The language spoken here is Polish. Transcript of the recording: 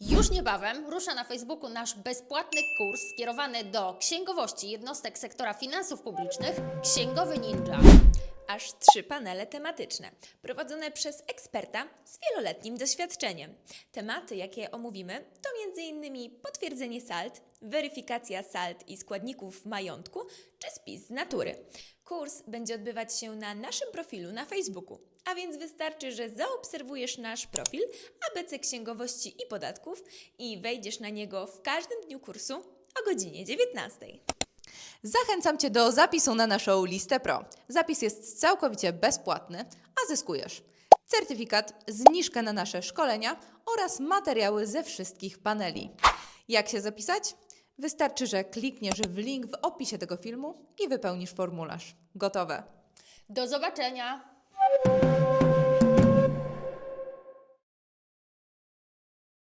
Już niebawem rusza na Facebooku nasz bezpłatny kurs skierowany do księgowości jednostek sektora finansów publicznych Księgowy Ninja. Aż trzy panele tematyczne, prowadzone przez eksperta z wieloletnim doświadczeniem. Tematy, jakie omówimy, to m.in. potwierdzenie sald, weryfikacja sald i składników majątku czy spis z natury. Kurs będzie odbywać się na naszym profilu na Facebooku, a więc wystarczy, że zaobserwujesz nasz profil ABC Księgowości i Podatków i wejdziesz na niego w każdym dniu kursu o godzinie 19. Zachęcam Cię do zapisu na naszą listę Pro. Zapis jest całkowicie bezpłatny, a zyskujesz certyfikat, zniżkę na nasze szkolenia oraz materiały ze wszystkich paneli. Jak się zapisać? Wystarczy, że klikniesz w link w opisie tego filmu i wypełnisz formularz. Gotowe. Do zobaczenia!